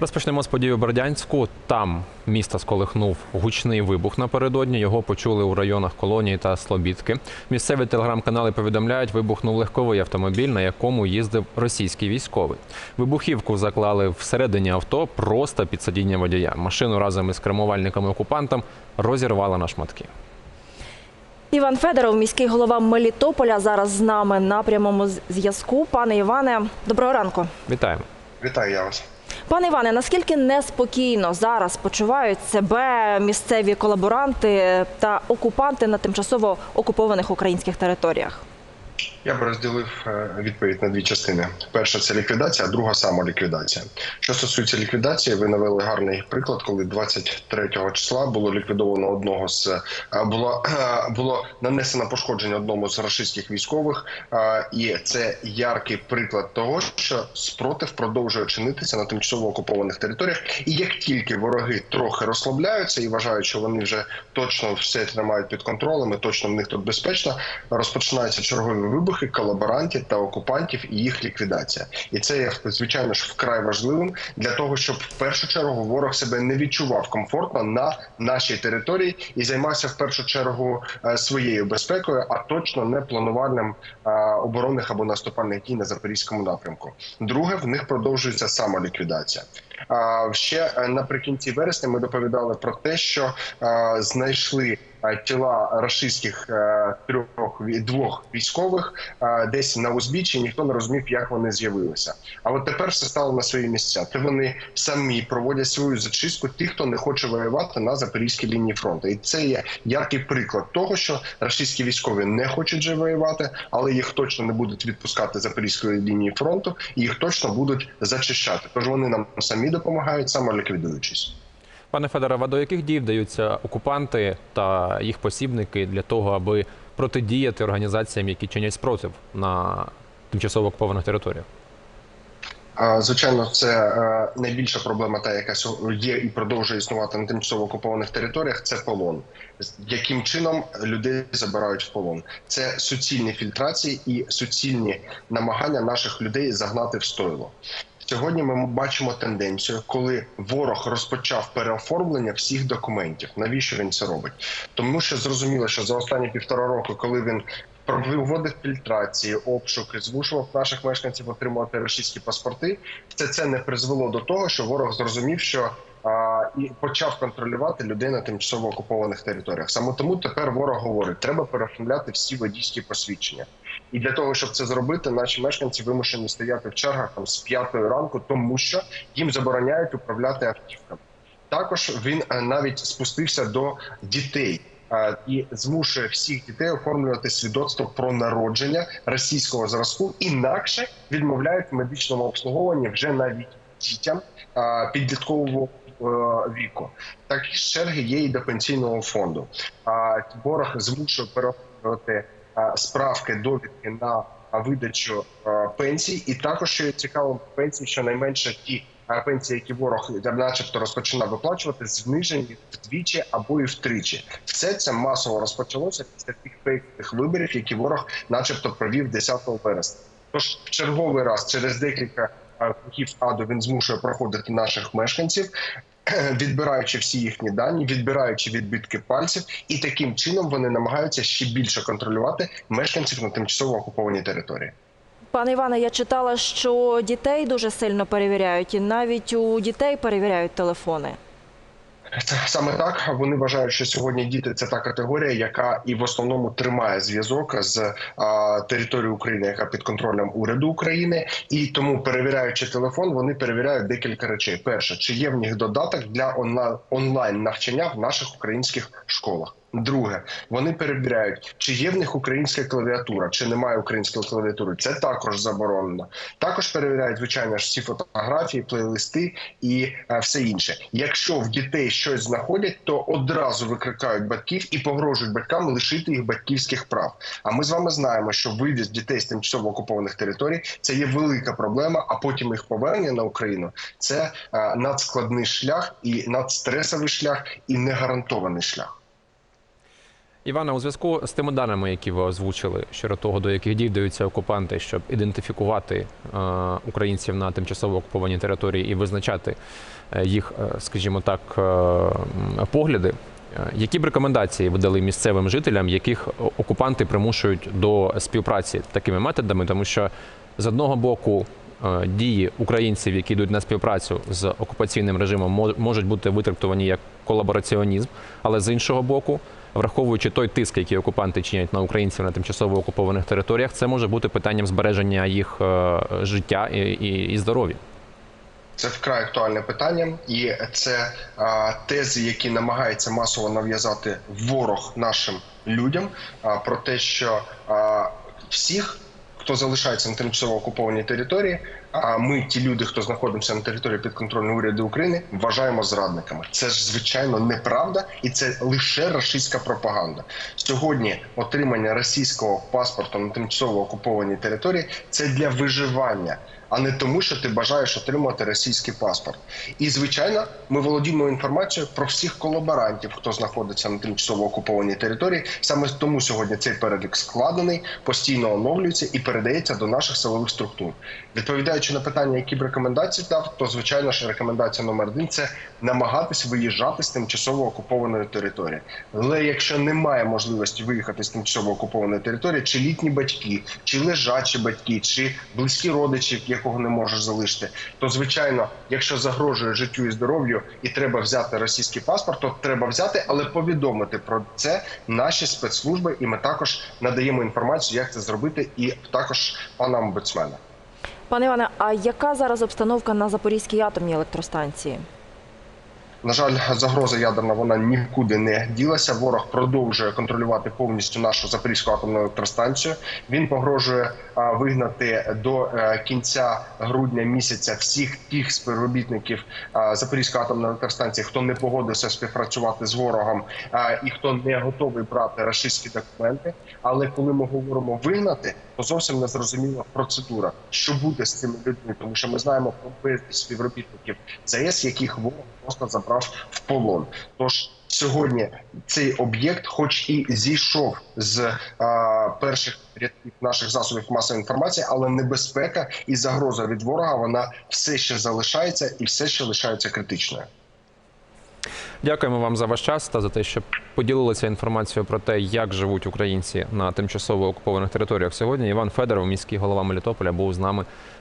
Розпочнемо з події у Бердянську. Там місто сколихнув гучний вибух напередодні. Його почули у районах колонії та Слобідки. Місцеві телеграм-канали повідомляють, вибухнув легковий автомобіль, на якому їздив російський військовий. Вибухівку заклали всередині авто просто під сидіння водія. Машину разом із кермувальниками окупантом розірвала на шматки. Іван Федоров, міський голова Мелітополя, зараз з нами на прямому зв'язку. Пане Іване, доброго ранку. Вітаємо. Вітаю я вас. Пане Іване, наскільки неспокійно зараз почувають себе місцеві колаборанти та окупанти на тимчасово окупованих українських територіях? Я б розділив е, відповідь на дві частини. Перша це ліквідація, а друга самоліквідація. Що стосується ліквідації, ви навели гарний приклад, коли 23 числа було ліквідовано одного з е, було було нанесено пошкодження одному з рашистських військових, е, і це яркий приклад того, що спротив продовжує чинитися на тимчасово окупованих територіях. І як тільки вороги трохи розслабляються і вважають, що вони вже точно все тримають під контролем, і точно в них тут безпечно, розпочинаються чергові вибухи колаборантів та окупантів і їх ліквідація. І це є звичайно ж вкрай важливим для того, щоб в першу чергу ворог себе не відчував комфортно на нашій території і займався в першу чергу е, своєю безпекою, а точно не плануванням е, оборонних або наступальних дій на запорізькому напрямку. Друге, в них продовжується самоліквідація. Ще е, наприкінці вересня ми доповідали про те, що знайшли тіла рашистських е, трьох двох військових е, десь на узбіччі. Ніхто не розумів, як вони з'явилися. А от тепер все стало на свої місця. Це вони самі проводять свою зачистку тих, хто не хоче воювати на запорізькій лінії фронту. І це є яркий приклад того, що рашистські військові не хочуть вже воювати, але їх точно не будуть відпускати запорізької лінії фронту, і їх точно будуть зачищати. Тож вони нам самі допомагають, самоліквідуючись. Пане Федоре, а до яких дій вдаються окупанти та їх посібники для того, аби протидіяти організаціям, які чинять спротив на тимчасово окупованих територіях? Звичайно, це е, найбільша проблема, та яка є і продовжує існувати на тимчасово окупованих територіях. Це полон. Яким чином людей забирають в полон? Це суцільні фільтрації і суцільні намагання наших людей загнати в стойло. Сьогодні ми бачимо тенденцію, коли ворог розпочав переоформлення всіх документів. Навіщо він це робить? Тому що зрозуміло, що за останні півтора року, коли він проводив фільтрації, обшуки, змушував наших мешканців отримувати російські паспорти, все це не призвело до того, що ворог зрозумів, що а, і почав контролювати людей на тимчасово окупованих територіях. Саме тому тепер ворог говорить, треба переоформляти всі водійські посвідчення. І для того, щоб це зробити, наші мешканці вимушені стояти в чергах там з п'ятої ранку, тому що їм забороняють управляти автівками. Також він е, навіть спустився до дітей е, і змушує всіх дітей оформлювати свідоцтво про народження російського зразку, інакше відмовляють в медичному обслуговуванні вже навіть дітям е, підліткового віку. Такі ж черги є і до пенсійного фонду. А ворог змушує переоформлювати справки, довідки на е, видачу е, пенсій, і також що цікаво пенсії, що найменше ті е, пенсії, які ворог начебто розпочинав виплачувати, знижені вдвічі або і втричі. Все це масово розпочалося після тих фейкових виборів, які ворог, начебто, провів 10 вересня. Тож в черговий раз через декілька е, кроків аду він змушує проходити наших мешканців. Відбираючи всі їхні дані, відбираючи відбитки пальців, і таким чином вони намагаються ще більше контролювати мешканців на тимчасово окупованій території. Пане Іване, я читала, що дітей дуже сильно перевіряють, і навіть у дітей перевіряють телефони. Саме так. Вони вважають, що сьогодні діти це та категорія, яка і в основному тримає зв'язок з а, територією України, яка під контролем уряду України, і тому, перевіряючи телефон, вони перевіряють декілька речей. Перше, чи є в них додаток для онлайн навчання в наших українських школах. Друге, вони перевіряють, чи є в них українська клавіатура, чи немає української клавіатури. Це також заборонено. Також перевіряють звичайно ж всі фотографії, плейлисти і е, все інше. Якщо в дітей щось знаходять, то одразу викликають батьків і погрожують батькам лишити їх батьківських прав. А ми з вами знаємо, що вивіз дітей з тимчасово окупованих територій це є велика проблема. А потім їх повернення на Україну це е, надскладний шлях і надстресовий шлях, і негарантований шлях. Івана, у зв'язку з тими даними, які ви озвучили, щодо того, до яких дій вдаються окупанти, щоб ідентифікувати е, українців на тимчасово окупованій території і визначати е, їх, е, скажімо так, погляди. Які б рекомендації ви дали місцевим жителям, яких окупанти примушують до співпраці такими методами? Тому що з одного боку дії українців, які йдуть на співпрацю з окупаційним режимом, мо- можуть бути витрактовані як колабораціонізм, але з іншого боку, враховуючи той тиск, який окупанти чинять на українців на тимчасово окупованих територіях, це може бути питанням збереження їх е, життя і, і, і здоров'я. Це вкрай актуальне питання, і це а, тези, які намагається масово нав'язати ворог нашим людям. А, про те, що а, всіх, хто залишається на тимчасово окупованій території, а ми, ті люди, хто знаходимося на території підконтрольної уряду України, вважаємо зрадниками. Це ж звичайно неправда, і це лише рашистська пропаганда. Сьогодні отримання російського паспорту на тимчасово окупованій території це для виживання а не тому, що ти бажаєш отримати російський паспорт. І звичайно, ми володіємо інформацією про всіх колаборантів, хто знаходиться на тимчасово окупованій території. Саме тому сьогодні цей перелік складений, постійно оновлюється і передається до наших силових структур. Відповідаючи на питання, які б рекомендації дав, то звичайно ж рекомендація номер один це намагатись виїжджати з тимчасово окупованої території. Але якщо немає можливості виїхати з тимчасово окупованої території, чи літні батьки, чи лежачі батьки, чи близькі родичі, якого не можеш залишити, то звичайно, якщо загрожує життю і здоров'ю, і треба взяти російський паспорт, то треба взяти, але повідомити про це наші спецслужби, і ми також надаємо інформацію, як це зробити, і також пана омбудсмена. Пане Іване, а яка зараз обстановка на Запорізькій атомній електростанції? На жаль, загроза ядерна вона нікуди не ділася. Ворог продовжує контролювати повністю нашу запорізьку атомну електростанцію. Він погрожує вигнати до е, кінця грудня місяця всіх тих співробітників Запорізької атомної електростанції, хто не погодився співпрацювати з ворогом і хто не готовий брати рашистські документи. Але коли ми говоримо вигнати, то зовсім не зрозуміла процедура, що буде з цими людьми, тому що ми знаємо про безліч співробітників ЗАЕС, яких ворог просто забрав в полон. Тож сьогодні цей об'єкт, хоч і зійшов з а, перших рядків наших засобів масової інформації, але небезпека і загроза від ворога вона все ще залишається і все ще лишається критичною. Дякуємо вам за ваш час та за те, що поділилися інформацією про те, як живуть українці на тимчасово окупованих територіях сьогодні. Іван Федоров, міський голова Мелітополя, був з нами